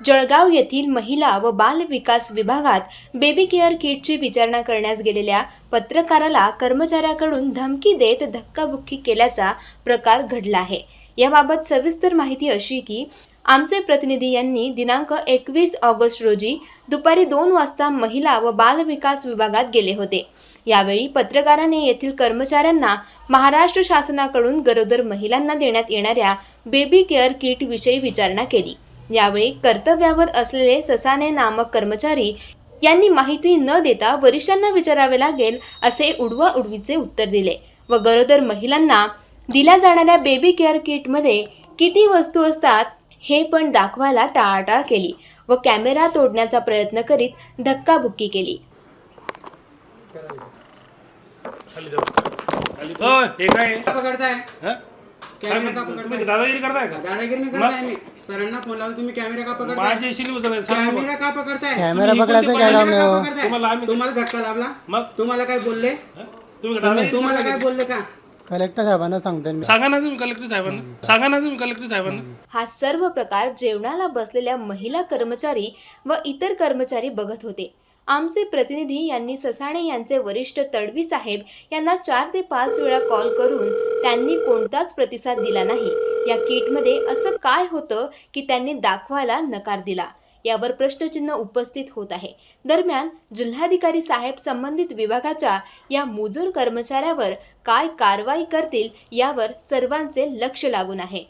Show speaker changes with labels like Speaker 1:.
Speaker 1: जळगाव येथील महिला व बाल विकास विभागात बेबी केअर किटची विचारणा करण्यास गेलेल्या पत्रकाराला कर्मचाऱ्याकडून धमकी देत धक्काबुक्की केल्याचा प्रकार घडला आहे. याबाबत सविस्तर माहिती अशी की आमचे प्रतिनिधी यांनी दिनांक एकवीस ऑगस्ट रोजी दुपारी दोन वाजता महिला व बाल विकास विभागात गेले होते. यावेळी पत्रकाराने येथील कर्मचाऱ्यांना महाराष्ट्र शासनाकडून गरोदर महिलांना देण्यात येणाऱ्या बेबी केअर किट विषयी विचारणा केली. यावेळी कर्तव्यावर असलेले ससाने नामक कर्मचारी यांनी माहिती न देता वरिष्ठांना विचारावे लागेल असे उडवा उडवीचे उत्तर दिले व गरोदर महिलांना दिल्या जाणाऱ्या बेबी केअर किटमध्ये किती वस्तू असतात हे पण दाखवायला टाळाटाळ केली व कॅमेरा तोडण्याचा प्रयत्न करीत धक्काबुक्की केली
Speaker 2: खाली जाऊ खाली हो काय आहे?
Speaker 3: का पकडताय
Speaker 2: हं?
Speaker 3: कॅमेरा का
Speaker 2: तुम्ही
Speaker 3: पकडताय
Speaker 2: दादागिरी करताय का?
Speaker 3: दादागिरी नाही करताय मी सरांना फोन लावून तुम्ही कॅमेरा का पकडताय?
Speaker 2: माझ्या इशी उचलाय सांग मग.
Speaker 3: कॅमेरा का पकडताय?
Speaker 4: कॅमेरा
Speaker 2: तुम्ही
Speaker 4: पकडायचं
Speaker 2: कोणते
Speaker 4: काय
Speaker 2: पाहिजे
Speaker 4: लावणे
Speaker 3: कॅमेरा
Speaker 4: हो
Speaker 3: का पकडताय?
Speaker 2: तुम्हाला आम्ही-
Speaker 3: तुम्हाला धक्का लावला?
Speaker 2: मग?
Speaker 3: तुम्हाला काय बोलले?
Speaker 2: हं? तुम्ही दादागिरी
Speaker 3: तुम्हाला काय
Speaker 2: का?
Speaker 3: बोलले का?
Speaker 4: कलेक्टर साहेबांना सांगते मी.
Speaker 2: सांगा ना तुम्ही कलेक्टर साहेबांना. सांगा ना तुम्ही कलेक्टर साहेबांना.
Speaker 1: हा सर्व प्रकार जेवणाला बसलेल्या महिला कर्मचारी व इतर कर्मचारी बघत होते. आमचे प्रतिनिधी यांनी ससाणे यांचे वरिष्ठ तडवी साहेब यांना चार ते पाच वेळा कॉल करून त्यांनी कोणताच प्रतिसाद दिला नाही. या किटमध्ये असं काय होतं की त्यांनी दाखवायला नकार दिला? यावर प्रश्नचिन्ह उपस्थित होत आहे. दरम्यान जिल्हाधिकारी साहेब संबंधित विभागाच्या या मुजूर कर्मचाऱ्यावर काय कारवाई करतील यावर सर्वांचे लक्ष लागून आहे.